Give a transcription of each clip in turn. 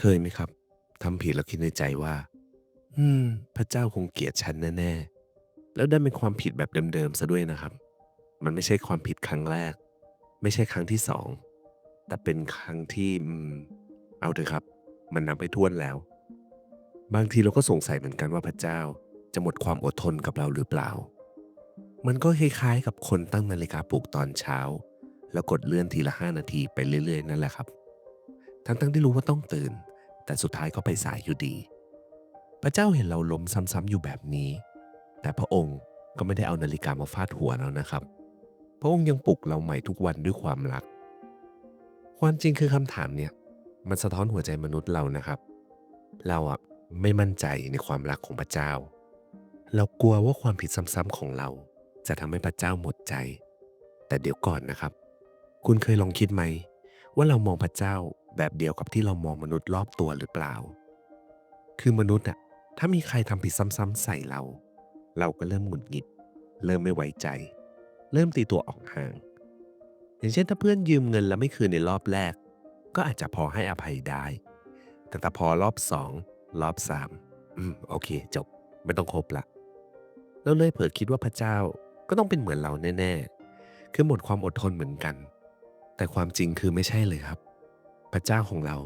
เคยไหมครับทำผิดแล้วคิดในใจว่า อืม พระเจ้าคงเกลียดฉันแน่ๆ แล้วดันเป็นความผิดแบบเดิมๆซะด้วยนะครับ มันไม่ใช่ความผิดครั้งแรก ไม่ใช่ครั้งที่สอง แต่เป็นครั้งที่อืมเอาเถอะครับ มันนับไปท้วนแล้ว บางทีเราก็สงสัยเหมือนกันว่าพระเจ้าจะหมดความอดทนกับเราหรือเปล่า มันก็คล้ายๆ กับคนตั้งนาฬิกาปลุกตอนเช้า แล้วกดเลื่อนทีละห้านาทีไปเรื่อยๆ นั่นแหละครับ ทั้งๆที่รู้ว่าต้องตื่น แต่สุดท้ายก็ไปสายอยู่ดี พระเจ้าเห็นเราล้มซ้ำๆอยู่แบบนี้ แต่พระองค์ก็ไม่ได้เอานาฬิกามาฟาดหัวเรานะครับ พระองค์ยังปลุกเราใหม่ทุกวันด้วยความรัก ความจริงคือคำถามเนี่ย มันสะท้อนหัวใจมนุษย์เรานะครับ เราอะไม่มั่นใจในความรักของพระเจ้า เรากลัวว่าความผิดซ้ำๆของเรา จะทำให้พระเจ้าหมดใจ แต่เดี๋ยวก่อนนะครับ คุณเคยลองคิดไหม ว่าเรามองพระเจ้า แบบเดียวกับที่เรามองมนุษย์รอบตัวหรือเปล่า คือมนุษย์อะถ้ามีใครทำผิดซ้ำๆใส่เรา เราก็เริ่มหงุดหงิด เริ่มไม่ไว้ใจ เริ่มตีตัวออกห่าง อย่างเช่นถ้าเพื่อนยืมเงินแล้วไม่คืนในรอบแรก ก็อาจจะพอให้อภัยได้ แต่ถ้าพอรอบสองรอบสามอืมโอเค จบไม่ต้องคบละเราเลยเผลอคิดว่าพระเจ้าก็ต้องเป็นเหมือนเราแน่ ๆ คือหมดความอดทนเหมือนกัน แต่ความจริงคือไม่ใช่เลยครับ พระเจ้าของเรา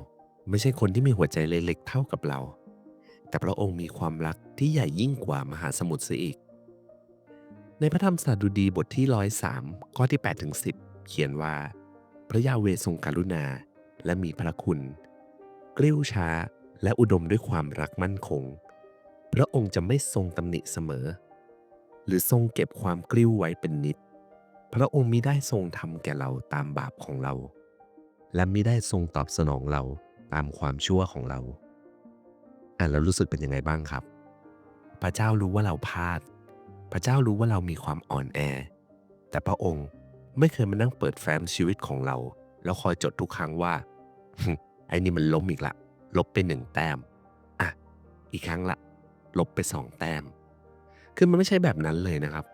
ไม่ใช่คนที่มีหัวใจเล็กๆเท่ากับเรา แต่พระองค์มีความรักที่ใหญ่ยิ่งกว่ามหาสมุทรเสียอีก ในพระธรรมสดุดีบทที่ร้อยสามข้อที่8ถึง10 เขียนว่า พระยาเวทรงกรุณาและมีพระคุณกริ้วช้าและอุดมด้วยความรักมั่นคง พระองค์จะไม่ทรงตำหนิเสมอ หรือทรงเก็บความกริ้วไว้เป็นนิด พระองค์มิได้ทรงทำแก่เราตามบาปของเรา และมิได้ทรงตอบสนองเราตามความชั่วของเราอ่านแล้วรู้สึกเป็นยังไงบ้างครับ พระเจ้ารู้ว่าเราพลาด พระเจ้ารู้ว่าเรามีความอ่อนแอ แต่พระองค์ไม่เคยมานั่งเปิดแฟ้มชีวิตของเรา แล้วคอยจดทุกครั้งว่าไอ้นี่มันล้มอีกละ ลบไปหนึ่งแต้ม อะ อีกครั้งละ ลบไปสองแต้ม คือมันไม่ใช่แบบนั้นเลยนะครับ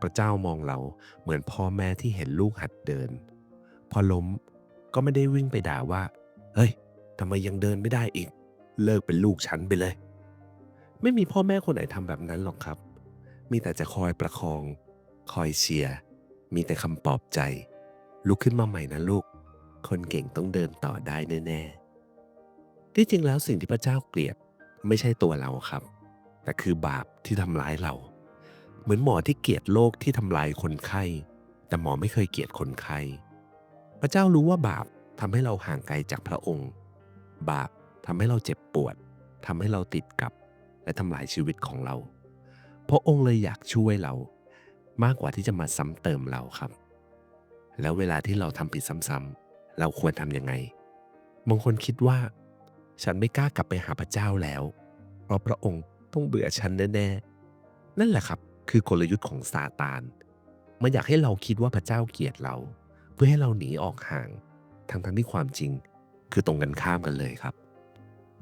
พระเจ้ามองเราเหมือนพ่อแม่ที่เห็นลูกหัดเดิน พอล้ม ก็ไม่ได้วิ่งไปด่าว่า เฮ้ยทำไมยังเดินไม่ได้อีก เลิกเป็นลูกฉันไปเลย ไม่มีพ่อแม่คนไหนทำแบบนั้นหรอกครับ มีแต่จะคอยประคอง คอยเชียร์ มีแต่คำปลอบใจ ลุกขึ้นมาใหม่นะลูก คนเก่งต้องเดินต่อได้แน่ๆ ที่จริงแล้วสิ่งที่พระเจ้าเกลียดไม่ใช่ตัวเราครับ แต่คือบาปที่ทำร้ายเรา เหมือนหมอที่เกลียดโรคที่ทำลายคนไข้ แต่หมอไม่เคยเกลียดคนไข้ พระเจ้ารู้ว่าบาปทำให้เราห่างไกลจากพระองค์ บาปทำให้เราเจ็บปวดทำให้เราติดกับ และทำลายชีวิตของเรา พระองค์เลยอยากช่วยเรา มากกว่าที่จะมาซ้ำเติมเราครับ แล้วเวลาที่เราทำผิดซ้ำๆเราควรทำยังไง บางคนคิดว่า ฉันไม่กล้ากลับไปหาพระเจ้าแล้ว เพราะพระองค์ต้องเบื่อฉันแน่ๆ นั่นแหละครับ คือกลยุทธ์ของซาตาน มันอยากให้เราคิดว่าพระเจ้าเกลียดเรา พื่อให้เราหนีออกห่างทั้งๆที่ความจริง คือตรงกันข้ามกันเลยครับ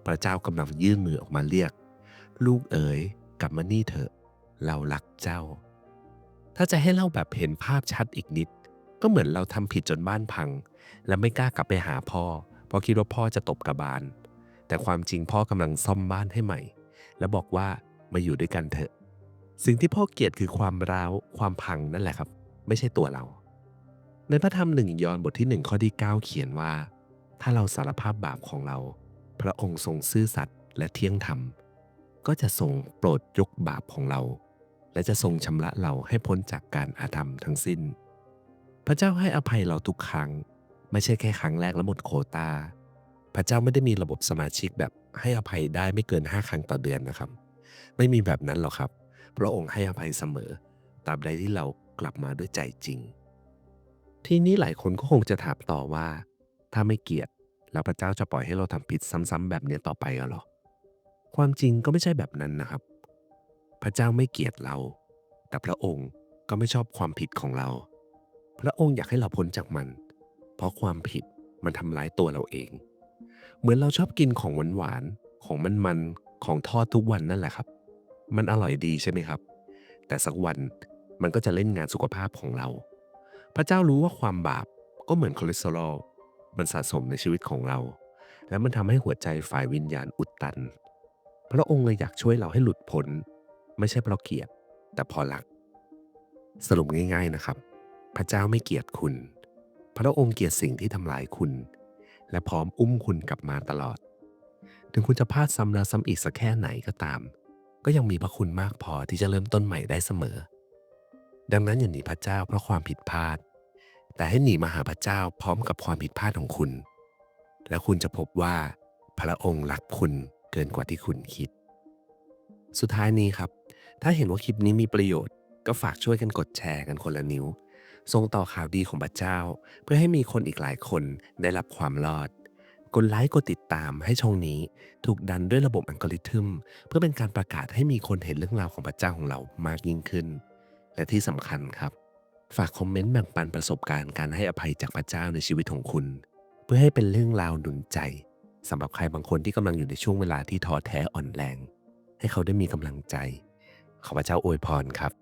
พระเจ้ากำลังยื่นมือออกมาเรียก ลูกเอ๋ยกลับมานี่เถอะเรารักเจ้า ถ้าจะให้เล่าแบบเห็นภาพชัดอีกนิด ก็เหมือนเราทำผิดจนบ้านพัง และไม่กล้ากลับไปหาพ่อ เพราะคิดว่าพ่อจะตบกระบาล แต่ความจริงพ่อกำลังซ่อมบ้านให้ใหม่ และบอกว่ามาอยู่ด้วยกันเถอะ สิ่งที่พ่อเกลียดคือความร้าวความพังนั่นแหละครับ ไม่ใช่ตัวเรา ในพระธรรมหนึ่งยอห์นบทที่หนึ่งข้อที่ 9 เขียนว่า ถ้าเราสารภาพบาปของเรา พระองค์ทรงซื่อสัตย์และเที่ยงธรรม ก็จะทรงโปรดยกบาปของเรา และจะทรงชำระเราให้พ้นจากการอาธรรมทั้งสิ้น พระเจ้าให้อภัยเราทุกครั้ง ไม่ใช่แค่ครั้งแรกแล้วหมดโควตาพระเจ้าไม่ได้มีระบบสมาชิกแบบให้อภัยได้ไม่เกิน 5 ครั้งต่อเดือนนะครับ ไม่มีแบบนั้นหรอกครับ พระองค์ให้อภัยเสมอตราบใดที่เรากลับมาด้วยใจจริง ทีนี้หลายคนก็คงจะถามต่อว่า ถ้าไม่เกลียดแล้วพระเจ้าจะปล่อยให้เราทำผิดซ้ำๆแบบนี้ต่อไปเหรอ ความจริงก็ไม่ใช่แบบนั้นนะครับ พระเจ้าไม่เกลียดเรา แต่พระองค์ก็ไม่ชอบความผิดของเรา พระองค์อยากให้เราพ้นจากมัน เพราะความผิดมันทำร้ายตัวเราเอง เหมือนเราชอบกินของหวานๆ ของมันๆ ของทอดทุกวันนั่นแหละครับ มันอร่อยดีใช่ไหมครับ แต่สักวันมันก็จะเล่นงานสุขภาพของเรา พระเจ้ารู้ว่าความบาปก็เหมือนคอเลสเตอรอลมันสะสมในชีวิตของเรา แล้วมันทำให้หัวใจฝ่ายวิญญาณอุดตัน พระองค์เลยอยากช่วยเราให้หลุดพ้น ไม่ใช่เพราะเกลียดแต่พอรัก สรุปง่าย ๆนะครับ พระเจ้าไม่เกลียดคุณ พระองค์เกลียดสิ่งที่ทำลายคุณ และพร้อมอุ้มคุณกลับมาตลอด ถึงคุณจะพลาดซ้ำแล้วซ้ำอีกสักแค่ไหนก็ตาม ก็ยังมีพระคุณมากพอที่จะเริ่มต้นใหม่ได้เสมอ ดังนั้นอย่าหนีพระเจ้าเพราะความผิดพลาด แต่ให้หนีมาหาพระเจ้าพร้อมกับความผิดพลาดของคุณ และคุณจะพบว่าพระองค์รักคุณเกินกว่าที่คุณคิด สุดท้ายนี้ครับ ถ้าเห็นว่าคลิปนี้มีประโยชน์ ก็ฝากช่วยกันกดแชร์กันคนละนิ้ว ส่งต่อข่าวดีของพระเจ้า เพื่อให้มีคนอีกหลายคนได้รับความรอด กดไลค์กดติดตามให้ช่องนี้ ถูกดันด้วยระบบอัลกอริทึม เพื่อเป็นการประกาศให้มีคนเห็นเรื่องราวของพระเจ้าของเรามากยิ่งขึ้น แต่ที่สำคัญครับ ฝากคอมเมนต์แบ่งปันประสบการณ์การให้อภัยจากพระเจ้าในชีวิตของคุณ เพื่อให้เป็นเรื่องราวหนุนใจสำหรับใครบางคนที่กำลังอยู่ในช่วงเวลาที่ท้อแท้อ่อนแรง ให้เขาได้มีกำลังใจ ขอพระเจ้าอวยพรครับ